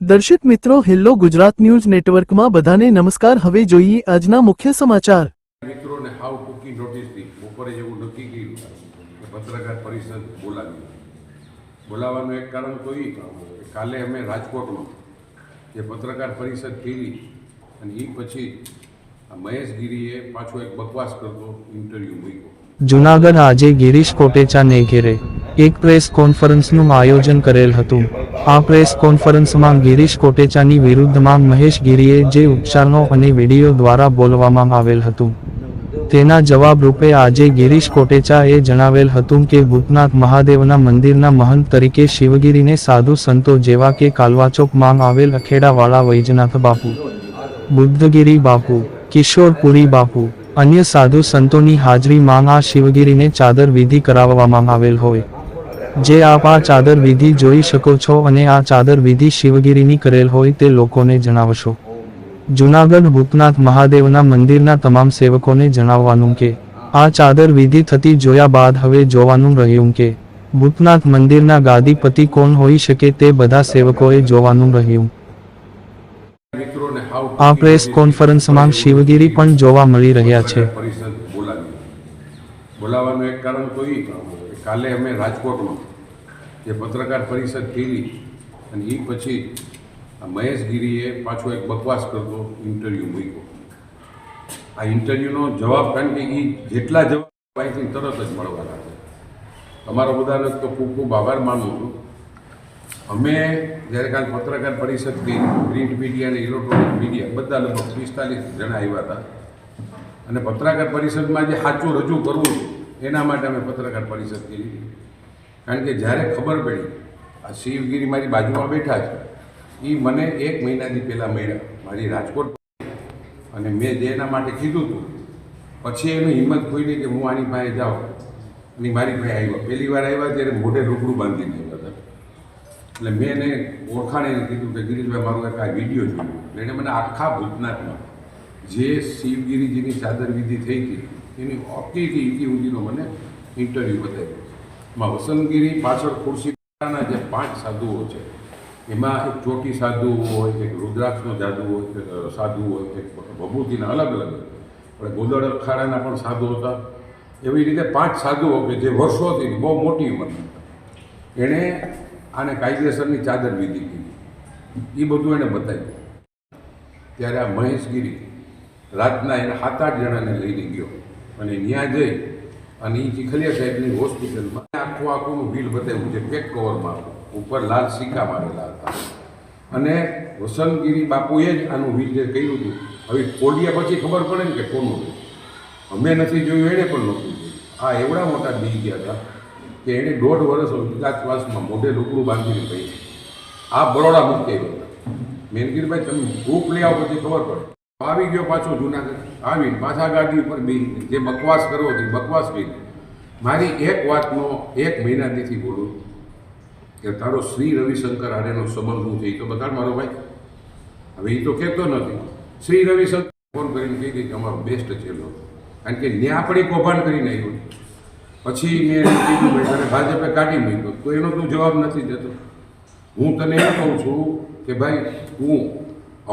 દર્શક મિત્રો hello Gujarat news નેટવર્કમાં બધાને નમસ્કાર. હવે જોઈએ આજના મુખ્ય સમાચાર. મિત્રોને હાવ ટૂંકી નોટિસ દી. બપોરે જેવું નક્કી કર્યું કે પત્રકાર પરિષદ બોલાવી. બોલાવવાનું એક કારણ તો એ કાલે અમે રાજકોટમાં જે પત્રકાર પરિષદ કરી અને એ પછી મહેશ ગીરીએ પાછો એક બકવાસ કરતો ઇન્ટરવ્યૂ મૂક્યો. જુનાગઢ આજે ગિરીશ કોટેચાને ઘેરે એક પ્રેસ કોન્ફરન્સનું આયોજન કરેલ હતું. આ પ્રેસ કોન્ફરન્સમાં ગિરીશ કોટેચાની વિરુદ્ધમાં મહેશ ગિરીએ જે ઉચ્ચારણો અને વીડિયો દ્વારા બોલવામાં આવેલ હતું. તેના જવાબ રૂપે આજે ગિરીશ કોટેચાએ જણાવેલ હતું કે ભૂતનાથ મહાદેવના મંદિરના મહંત તરીકે શિવગીરીને સાધુ સંતો જેવા કે કાલવાચોકમાં આવેલ અખેડાવાળા વૈજનાથ બાપુ, બુદ્ધગીરી બાપુ, કિશોરપુરી બાપુ, અન્ય સાધુ સંતોની હાજરીમાં આ શિવગીરીને ચાદર વિધિ કરાવવામાં આવેલ હોય. જે આપ આ ચાદર વિધિ જોઈ શકો છો અને આ ચાદર વિધિ શિવગીરીની કરેલ હોય તે લોકોને જણાવશો. જુનાગઢ ભૂતનાથ મહાદેવના મંદિરના તમામ સેવકોને જણાવવાનું કે આ ચાદર વિધિ થતી જોયા બાદ હવે જોવાનું રહ્યું કે ભૂતનાથ મંદિરના ગાદીપતિ કોણ હોઈ શકે તે બધા સેવકોએ જોવાનું રહ્યું. આ પ્રેસ કોન્ફરન્સમાં શિવગીરી પણ જોવા મળી રહ્યા છે. બોલાવવાનું એક કારણ તો એ કે કાલે અમે રાજકોટમાં જે પત્રકાર પરિષદ કરી અને એ પછી મહેશગીરીએ મહેશ ગીરીએ પાછો એક બકવાસ કરતો ઇન્ટરવ્યૂ મૂક્યો. આ ઇન્ટરવ્યૂનો જવાબ કારણ કે એ જેટલા જવાબ અહીંથી તરત જ મળવાના છે. તમારો બધાનો તો ખૂબ ખૂબ આભાર માનું છું. અમે જ્યારે કાલ પત્રકાર પરિષદ કરી પ્રિન્ટ મીડિયા અને ઇલેક્ટ્રોનિક મીડિયા બધા લગભગ પિસ્તાલીસ જણા આવ્યા હતા. અને પત્રકાર પરિષદમાં જે સાચું રજૂ કરવું એના માટે અમે પત્રકાર પરિષદ કરી કારણ કે જ્યારે ખબર પડી, આ શિવગીરી મારી બાજુમાં બેઠા છે એ મને એક મહિનાથી પહેલાં મળ્યા, મારી રાજકોટ અને મેં જે એના માટે કીધું હતું, પછી એની હિંમત કોઈ કે હું આની પાસે જાઉં અને મારી પાસે આવ્યા. પહેલી વાર આવ્યા ત્યારે મોઢે રૂપડું બાંધીને આવ્યા હતા. એટલે મેં એને ઓળખાણે કીધું કે ગિરીશભાઈ મારું એક આ વીડિયો જોયું. એટલે મને આખા ભૂતનાથમાં જે શિવગીરીજીની ચાદર વિધિ થઈ હતી, એની અકીથી ઇતિ સુધીનો મને ઇન્ટરવ્યૂ બતાવ્યો એમાં વસંતગીરી પાછળ ખુરશીના જે પાંચ સાધુઓ છે, એમાં એક ચોટી સાધુ હોય, એક રુદ્રાક્ષનો જાદુ હોય સાધુ હોય, એક ભભૂતિના અલગ અલગ પણ ગોદળ અખાડાના પણ સાધુ હતા. એવી રીતે પાંચ સાધુઓ કે જે વર્ષોથી બહુ મોટી ઉંમર એણે આને કાયદેસરની ચાદર વિધિ કીધી. એ બધું એણે બતાવ્યું. ત્યારે આ મહેશગીરી રાતના એને સાત આઠ જણાને લઈને ગયો. અને ત્યાં જઈ અને એ ચીખલિયા સાહેબની હોસ્પિટલમાં આખું આખુંનું બિલ બતાવ્યું છે પેક કવરમાં ઉપર લાલ સિક્કા મારેલા હતા. અને વસંતગીરી બાપુએ જ આનું જે કર્યું હતું, હવે કોડિયા પછી ખબર પડે ને કે કોનું અમે નથી જોયું, એણે પણ નહોતું જોયું. આ એવડા મોટા બી ગયા હતા કે એણે દોઢ વર્ષ વિકાસવાસમાં મોઢે લુકડું બાંધીને કહી આ બરોડા મૂકી આવ્યો હતા. મેનગીરભાઈ તમે ભૂખ લઈ આવો પછી ખબર પડે. આવી ગયો પાછો જુનાગઢ. આવીને પાછા ગાડી ઉપર બી જે બકવાસ કરવો હતી બકવાસ બી મારી એક વાતનો એક મહિનાથી બોલું કે તારો શ્રી રવિશંકર હારેનો સંબંધ છે? એ તો બતાડ મારો ભાઈ. હવે એ તો કહેતો નથી. શ્રી રવિશંકર ફોન કરીને કહી દીધી કે અમારો બેસ્ટ છે લો કારણ કે ત્યાં આપણે કૌભાંડ કરીને આવ્યું પછી મેં કીધું ભાઈ તને ભાજપે કાઢી મૂક્યો. તો એનો તું જવાબ નથી દેતો. હું તને એમ કહું છું કે ભાઈ, હું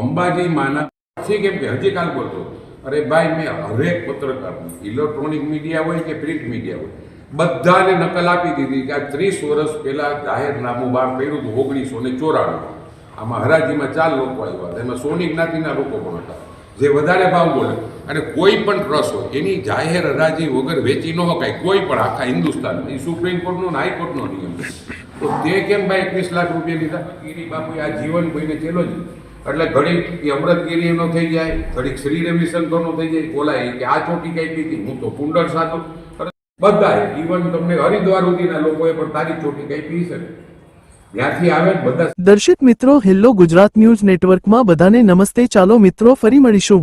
અંબાજી માના પછી કેમ કે હજી કાલ બોલતો અરે ભાઈ, મેં હરેક પત્રકાર ઇલેક્ટ્રોનિક મીડિયા હોય કે પ્રિન્ટ મીડિયા હોય, બધાને નકલ આપી દીધી કે આ ત્રીસ વર્ષ પહેલાં જાહેરનામું બહાર પડ્યું હતું, ઓગણીસો ને ચોરાણું. આમાં હરાજીમાં ચાર લોકો આવ્યા એમાં સોની જ્ઞાતિના લોકો પણ હતા. જે વધારે ભાવ બોલે. અને કોઈ પણ ટ્રસ્ટ હોય, એની જાહેર હરાજી વગર વેચી ન શકાય કોઈ પણ આખા હિન્દુસ્તાનમાં. એ સુપ્રીમ કોર્ટનો ને હાઈકોર્ટનો નિયમ તો તે કેમ ભાઈ એકવીસ લાખ રૂપિયા લીધા? ગીરી બાપુએ આ જીવન કોઈને ચેલો જ એટલે ઘડીક એ અમૃતગીરી એનો થઈ જાય, ઘડીક શ્રી રવિશંકરનો થઈ જાય, બોલાય કે આ ચોટી કઈ પીધી હું તો કુંડળ સાધુ. બધા ઇવન તમને હરિદ્વાર સુધીના લોકોએ પણ તારી ચોટી કઈ પી શકે ત્યાંથી આવે બધા દર્શક મિત્રો હેલ્લો ગુજરાત ન્યૂઝ નેટવર્કમાં બધાને નમસ્તે. ચાલો મિત્રો, ફરી મળીશું.